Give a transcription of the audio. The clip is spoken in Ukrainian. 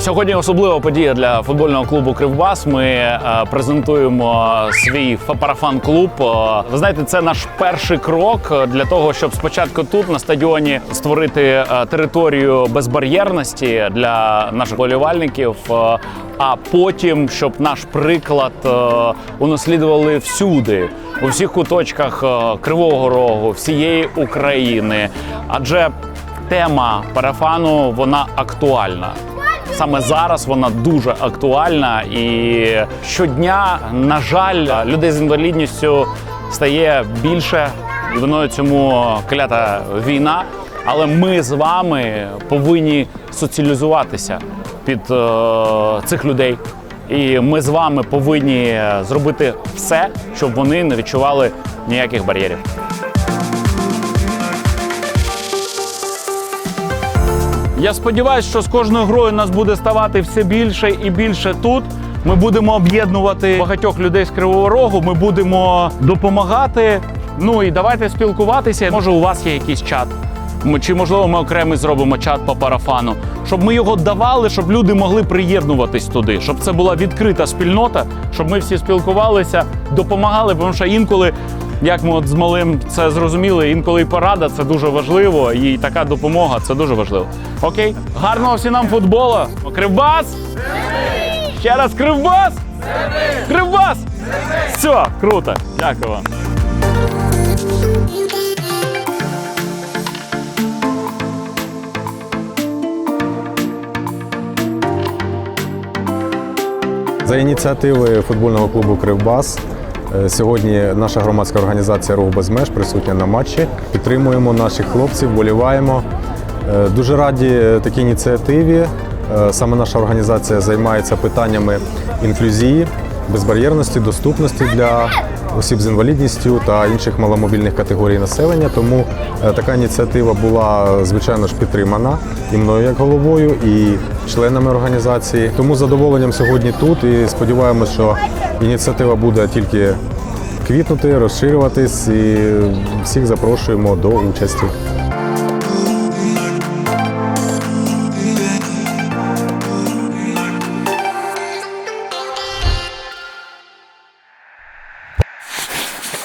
Сьогодні особлива подія для футбольного клубу Кривбас. Ми е, презентуємо свій парафан-клуб. Е, Ви знаєте, це наш перший крок для того, щоб спочатку тут на стадіоні створити е, територію безбар'єрності для наших болівальників. А потім, щоб наш приклад унаслідували всюди, у всіх куточках Кривого Рогу, всієї України. Адже тема парафану вона актуальна. Саме зараз вона дуже актуальна, і щодня, на жаль, людей з інвалідністю стає більше, виною цьому клята війна. Але ми з вами повинні соціалізуватися під е, цих людей. І ми з вами повинні зробити все, щоб вони не відчували ніяких бар'єрів. Я сподіваюся, що з кожною грою нас буде ставати все більше і більше тут. Ми будемо об'єднувати багатьох людей з Кривого Рогу. Ми будемо допомагати. Ну і давайте спілкуватися. Може, у вас є якийсь чат. Чи можливо ми окремий зробимо чат по парафану, щоб ми його давали, щоб люди могли приєднуватись туди, щоб це була відкрита спільнота, щоб ми всі спілкувалися, допомагали, тому що інколи як ми от з малим це зрозуміли, інколи і порада це дуже важливо, і така допомога це дуже важливо. Окей, гарного всім нам футболу. Кривбас! Ще раз кривбас! Кривбас! Все, круто. Дякую вам. За ініціативи футбольного клубу Кривбас сьогодні наша громадська організація Рух без меж присутня на матчі. Підтримуємо наших хлопців, боліваємо. Е, Дуже раді е, такій ініціативі. Е, Саме наша організація займається питаннями інклюзії, безбар'єрності, доступності для осіб з інвалідністю та інших маломобільних категорій населення. Тому е, така ініціатива була звичайно ж підтримана і мною як головою, і членами організації. Тому з задоволенням сьогодні тут і сподіваємося, що ініціатива буде тільки квітнути, розширюватись і всіх запрошуємо до участі.